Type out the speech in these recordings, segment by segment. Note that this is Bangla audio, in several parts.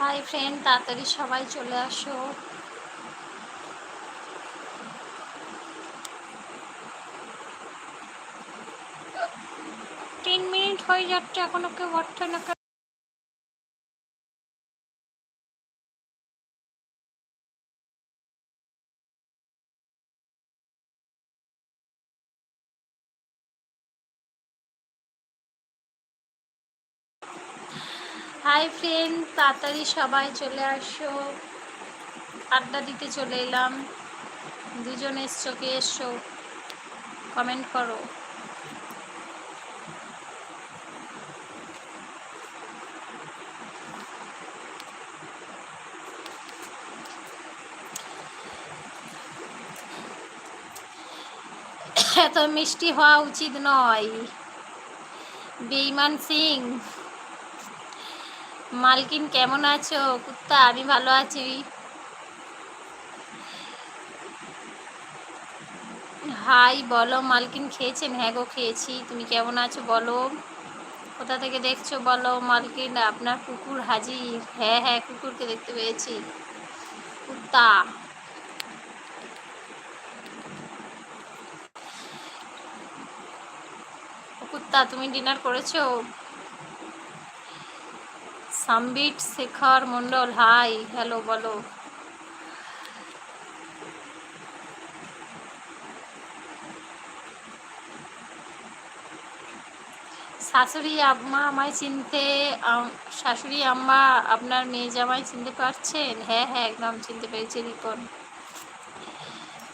হাই ফ্রেন্ড তাড়াতাড়ি সবাই চলে আসো। তিন মিনিট হয়ে যাচ্ছে এখনও কেউ হচ্ছে হাই ফ্রেন্ড, তাড়াতাড়ি সবাই চলে আসো। আড্ডা দিতে চলে এলাম। দুজন এসছো, কে এসছো? কমেন্ট করো। এত মিষ্টি হওয়া উচিত নয়। বেইমান সিং। মালকিন, কেমন আছো? কুত্তা, আমি ভালো আছি। হাই, বলো, মালকিন খেয়েছেন? হ্যাঁ গো, খেয়েছি। তুমি কেমন আছো বলো। কোথা থেকে দেখছ বলো মালকিন? আপনার কুকুর হাজির। হ্যাঁ হ্যাঁ কুকুরকে দেখতে পেয়েছি। কুত্তা। কুত্তা, তুমি ডিনার করেছ? সাম্বিট শেখর মন্ডল হাই, হ্যালো বলো। শাশুড়ি আম্মা আমায় চিনতে শাশুড়ি আম্মা আপনার মেয়ে জামাই চিনতে পারছেন? হ্যাঁ হ্যাঁ একদম চিনতে পেরেছি, রিপন।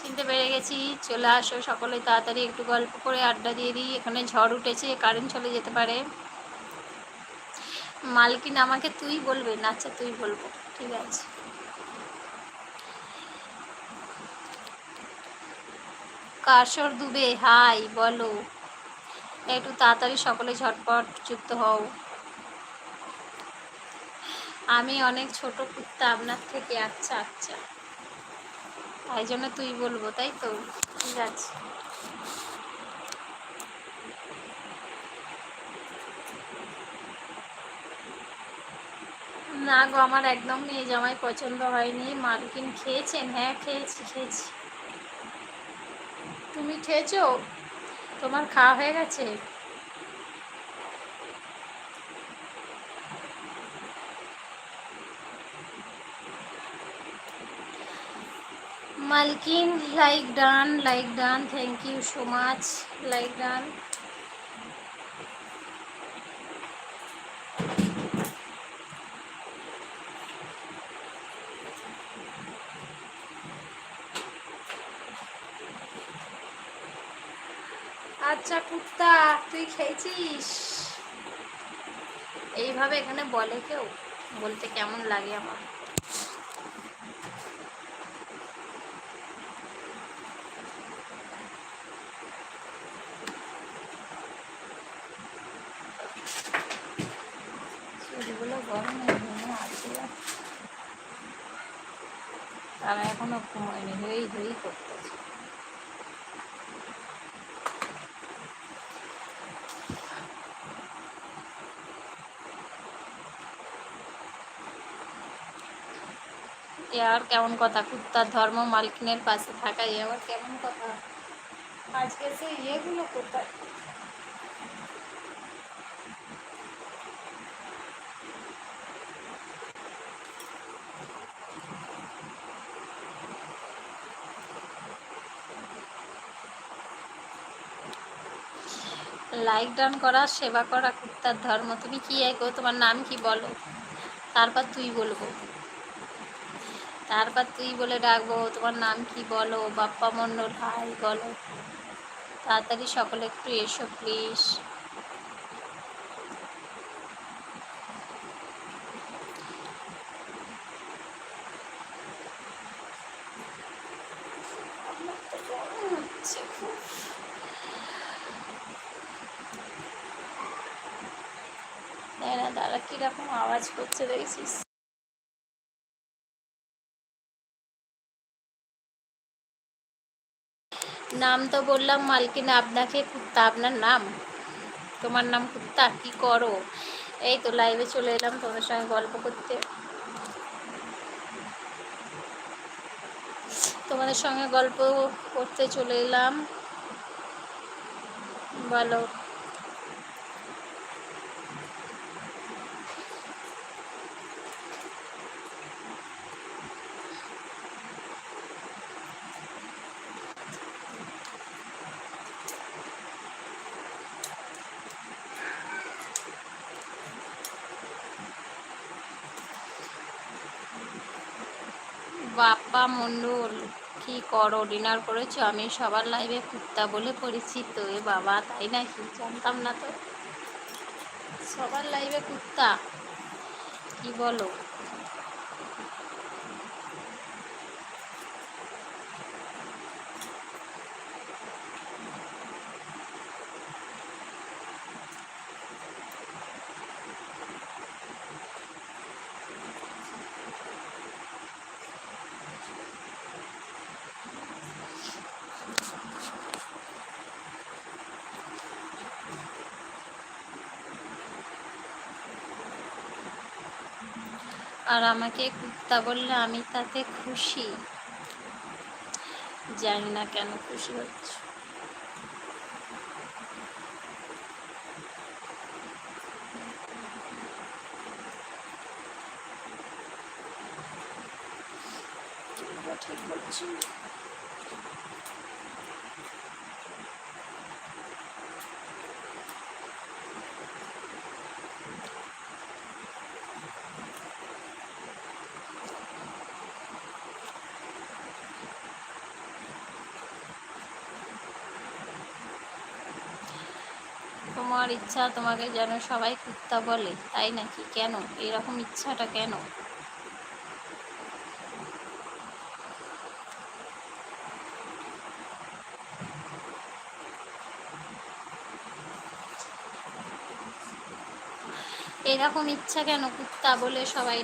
চিনতে পেরে গেছি, চলে আসো সকলে, তাড়াতাড়ি একটু গল্প করে আড্ডা দিয়ে দিই। এখানে ঝড় উঠেছে, কারেন্ট চলে যেতে পারে। মালকিন, আমাকে তুই বলবেন আচ্ছা তুই বলব। ঠিক আছে। কাশর দুবে, হাই, বলো। একটু তাড়াতাড়ি সকলে ঝটপট যুক্ত হও। আমি অনেক ছোট কুত্তা, আপনার থেকে আচ্ছা আচ্ছা। তাই জন্য তুই বলব, তাই তো? ঠিক আছে। না গো, আমার একদম মেয়ে জামাই পছন্দ হয়নি। মালকিন খেয়েছেন? হ্যাঁ খেয়েছি খেয়েছি। তুমি খেয়েছো? তোমার খাওয়া হয়ে গেছে? মালকিন like done like done thank you so much like done আচ্ছা কুত্তা, তুই খেয়েছিস? এইভাবে এখানে বলে কেউ? বলতে কেমন লাগে আমার? চুলগুলো গরমে আছে। তারা এখনও ঘুমায়নি হই হই করতেছে এ আর কেমন কথা? কুত্তার ধর্ম মালকিনের পাশে থাকা, এ আবার কেমন কথা? আজকে সে ইয়েগুলো কোথায়? লাইক ডান করা, সেবা করা, কুত্তার ধর্ম। তুমি কি গো তোমার নাম কি বলো? তারপর তুই বলব। তারপর তুই বলে ডাকবো, তোমার নাম কি বলো, বাপ্পা মণ্ডল, হাই বলো। তাড়াতাড়ি সকলে একটু এসো প্লিজ দাঁড়া কীরকম আওয়াজ করছে দেখছিস নাম তো বললাম মালকিন, আপনাকে কুত্তা, আপনার নাম? তোমার নাম কুত্তা? কি করো? এই তো লাইভে চলে এলাম তোমার সঙ্গে গল্প করতে। তোমাদের সঙ্গে গল্প করতে চলে এলাম। বলো। বাপ্পা মণ্ডল কি করো, ডিনার করেছ? আমি সবার লাইভে কুত্তা বলে পরিচিত। এ বাবা, তাই নাকি? জানতাম না তো। সবার লাইভে কুত্তা। কি বলো? আর আমাকে কুত্তা বললে আমি তাতে খুশি। জানি না কেন খুশি হচ্ছে। ঠিক বলছি। তোমার ইচ্ছা তোমাকে যেন সবাই কুত্তা বলে, তাই নাকি? কেন? এরকম ইচ্ছাটা কেন? এরকম ইচ্ছা কেন কুত্তা বলে সবাই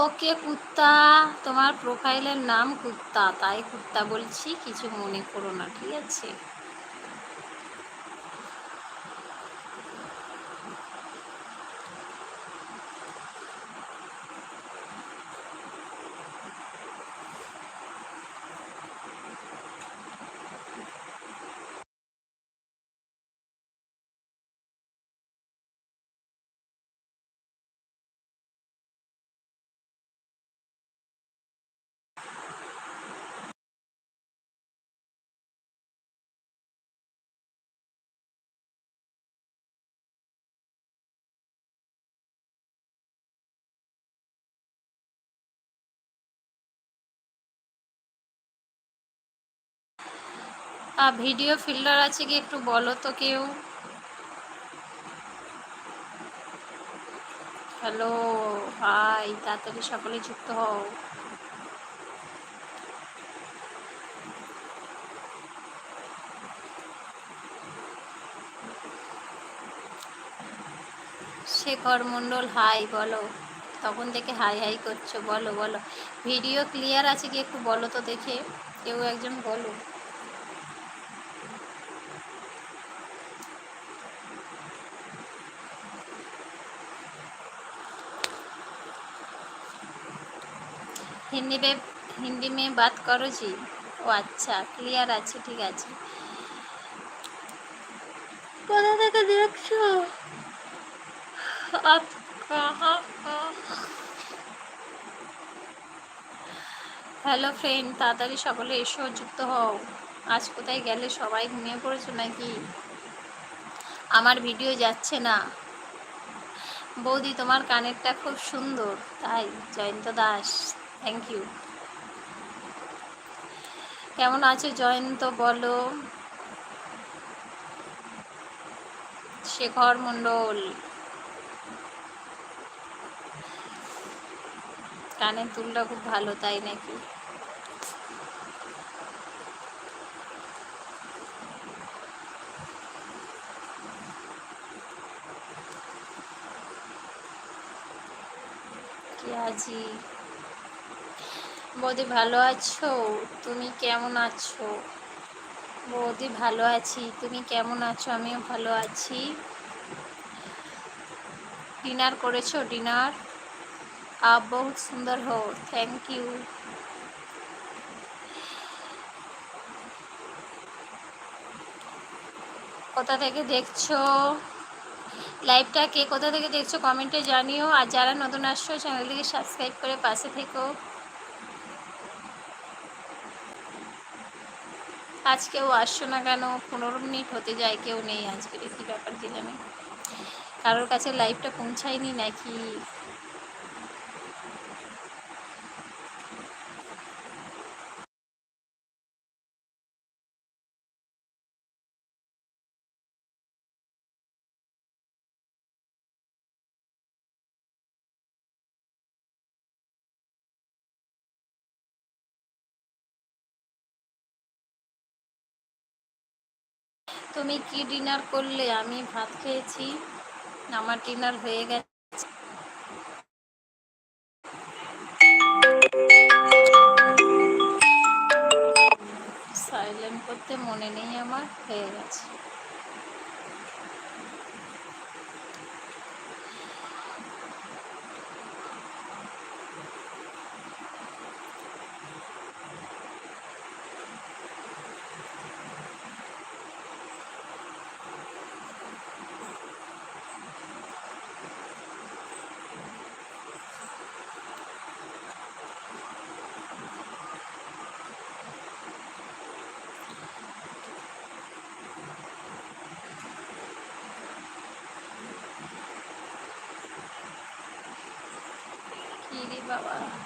ওকে কুত্তা, তোমার প্রোফাইলের নাম কুত্তা, তাই কুত্তা বলছি, কিছু মনে করো না, ঠিক আছে? ভিডিও ফিল্টার আছে কি একটু বলো তো কেউ? হ্যালো হাই তাড়াতাড়ি সকলে যুক্ত হও। শেখর মণ্ডল হাই বলো। তখন থেকে হাই হাই করছ, বলো বলো। ভিডিও ক্লিয়ার আছে কি একটু বলো তো দেখে। কেউ একজন বলো হিন্দি में হিন্দি में बात करो जी ও আচ্ছা ক্লিয়ার আছে ঠিক আছে কোথা থেকে দেখছো আপ কাহা হ্যালো ফ্রেন্ড তাড়াতাড়ি সকলে এসো যুক্ত হও আজ কোথায় গেলে সবাই ঘুমিয়ে পড়েছো নাকি আমার ভিডিও যাচ্ছে না বৌদি তোমার কানেরটা খুব সুন্দর তাই জয়ন্ত দাস থ্যাংক ইউ কেমন আছো জয়ন্ত বলো? শেখর মণ্ডল। কানের দুলটা খুব ভালো, তাই নাকি? কি আজি? বৌদি ভালো আছো? তুমি কেমন আছো? বৌদি ভালো আছি, তুমি কেমন আছো? আমিও ভালো আছি। ডিনার করেছ? ডিনার আপ বহুত সুন্দর হো থ্যাংক ইউ কোথা থেকে দেখছ? লাইভটাকে কোথা থেকে দেখছ? কমেন্টে জানিও। আর যারা নতুন আসছো চ্যানেলটিকে সাবস্ক্রাইব করে পাশে থেকো। আজ কেউ আসছো না কেন? পনেরো মিনিট হতে যায়, কেউ নেই। আজকে কী ব্যাপার দিলামে কারোর কাছে লাইভটা পৌঁছায়নি নাকি? তুমি কি ডিনার করলে? আমি ভাত খেয়েছি। আমার ডিনার হয়ে গেছে। সাইলেন্ট করতে মনে নেই আমার, হয়ে গেছে কি রে বাবা